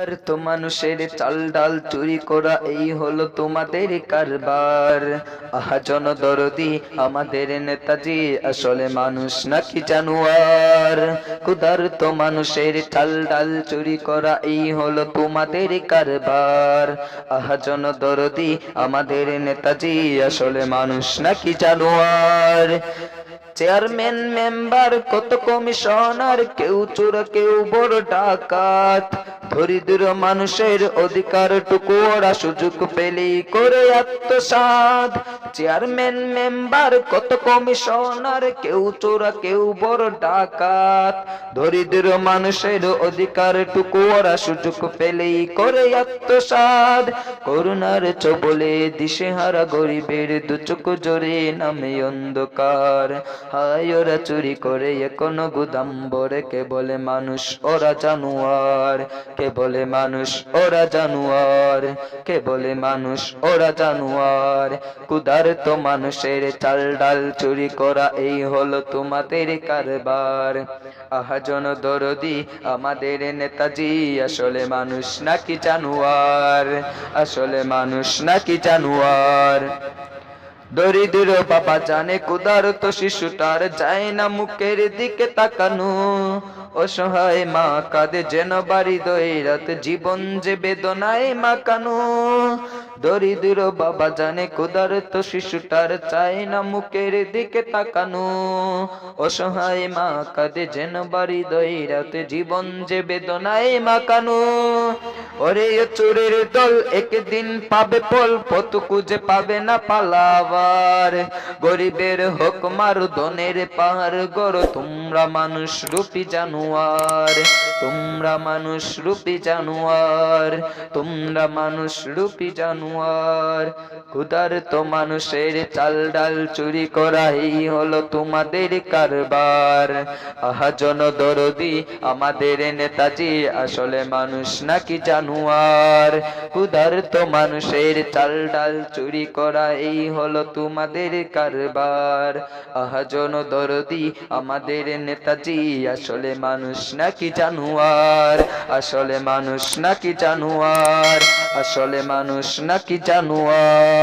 আর তো মানুষের চাল ডাল চুরি করা, এই হলো তোমাদের কারবার। আহা জন দরদি আমাদের নেতাজি, আসলে মানুষ নাকি জানুয়ার? কুদার তো মানুষের চাল ডাল চুরি করা, এই হলো তোমাদের কারবার। আহা জন দরদি আমাদের নেতাজি, আসলে মানুষ নাকি জানুয়ার? চেয়ারম্যান, মেম্বার, কত কমিশনার, কেউ চোর, কেউ বড় ডাকাত। দরিদ্র মানুষের অধিকার টুকু ওরা সুযোগ পেলেই করে আত্মসাদ চেয়ারম্যান মেম্বার কত কমিশনার কেউ চোরা, কেউ বড় ডাকাত। দরিদ্র মানুষের অধিকার টুকু ওরা সুযোগ পেলেই করে আত্মসাদ করুণার চবলে দিশেহারা গরিবের দুচোখ জোরে নামে অন্ধকার। হায়, ওরা চুরি করে কোনো গুদাম বরে কে বলে মানুষ, ওরা জানুয়ার। কে বলে মানুষ? ওরা জানুয়ার। কে বলে মানুষ? ওরা জানুয়ার। কুদার তো মানুষের চাল ডাল চুরি করা, এই হলো তোমাদের কারবার। আহাজন দরদি, আমাদের নেতাজি, আসলে মানুষ নাকি জানুয়ার? আসলে মানুষ নাকি জানুয়ার? দরিদ্র বাবা জানে কুদার তো শিশুটার যায় না মুখের দিকে তাকানো। অসহায় মা কাঁদে যেন বাড়ি দৈরাত, জীবন যে বেদনায় মাকানো দরিদ্র বাবা জানে কুদার তো শিশুটার চায় না মুখের দিকে তাকানো। অসহায় মা কাঁদে যেন বাড়ি দৈরাত, জীবন যে বেদনায় মাকানো। ওরে চোরের দল একদিন পাবে ফল পত খুঁজে পাবে না পালাবার। গরিবের হোক মারু দনের পাহাড় গড়, তোমরা মানুষ রূপী জানুয়ার, তোমরা মানুষ রূপী জানুয়ার, তোমরা মানুষ রূপী জানুয়ার খুদার তো মানুষের চাল ডাল চুরি করাই হলো তোমাদের কারবার। আহা জন দরদি আমাদের নেতাজি, আসলে মানুষ নাকি জানুয়ার? খুদার তো মানুষের চাল ডাল চুরি করা এই হলো তোমাদের কারবার। আহা জন দরদি আমাদের নেতাজি, আসলে মানুষ নাকি জানুয়ার? আসলে মানুষ নাকি জানুয়ার? আসলে মানুষ নাকি জানুয়ার?